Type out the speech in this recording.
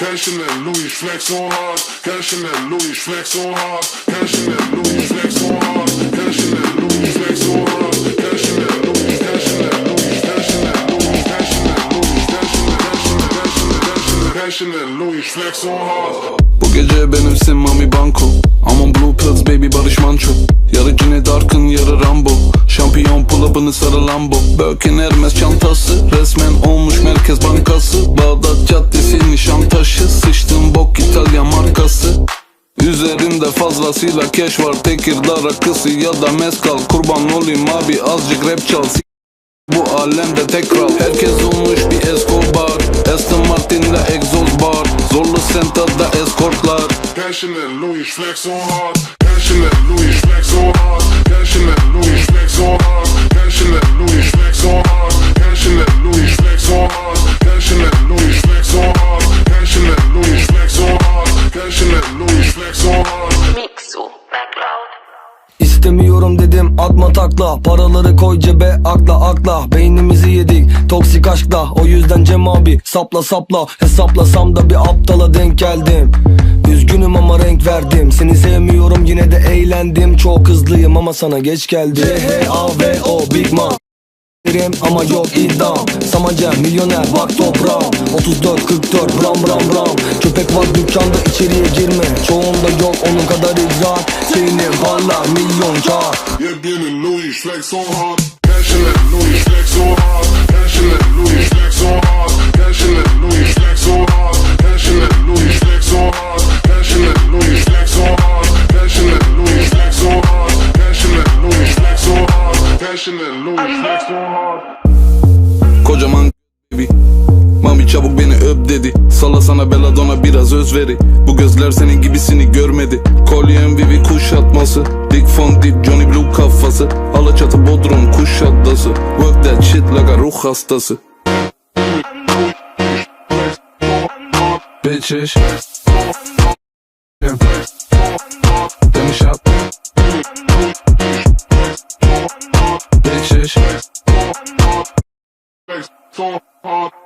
Cashing that Louis flex on hard. Cashing that Louis flex on hard. Cashing that Louis flex on hard. Cashing that Louis flex on hard. Louis, cashing that Louis, cashing that Louis, cashing that Louis, cashing that, Louis flex on hard. Bu gece benimsin Mami Banko Aman Blue Pills baby Barış Manço Yarı Cine Dark'ın yarı Rambo Şampiyon pull-up'ını sarı Lambo Birkin Hermes çantası Resmen olmuş Merkez Bankası Üzerimde fazlasıyla cash var. Tekirdağ rakısı ya da mezkal. Kurban olayım abi azıcık rap çal. Bu alemde tek kral. Herkes olmuş bir Escobar. Aston Martin'le egzoz bar. Zorlu Center'da eskortlar that Louis flex on hard. That Louis flex on hard. İstemiyorum dedim atma takla. Paraları koy cebe akla akla. Beynimizi yedik toksik aşkla. O yüzden Cem abi sapla sapla. Hesaplasam da bir aptala denk geldim. Üzgünüm ama renk verdim. Seni sevmiyorum yine de eğlendim. Çok hızlıyım ama sana geç geldi C-H-A-V-O Big Man Yerim ama yok idam. Samanca milyoner bak toprağım. 34-44 ram ram ram Köpek var dükkanda içeriye girme. Çoğunda yok onun kadar idrak. Senin varlar milyon kar. Yeah, being a new, flex so hard Passionate. Louis flex hard. Kocaman baby Mami çabuk beni öp dedi. Salla sana Belladonna biraz özveri Bu gözler senin gibisini görmedi. Kolyem Vivi kuşatması. Dick Von Deep Johnny Blue kafası. Alaçatı Bodrum kuşadası Work that shit like a ruh hastası. Bitches. Demiş yap Bass, so hard.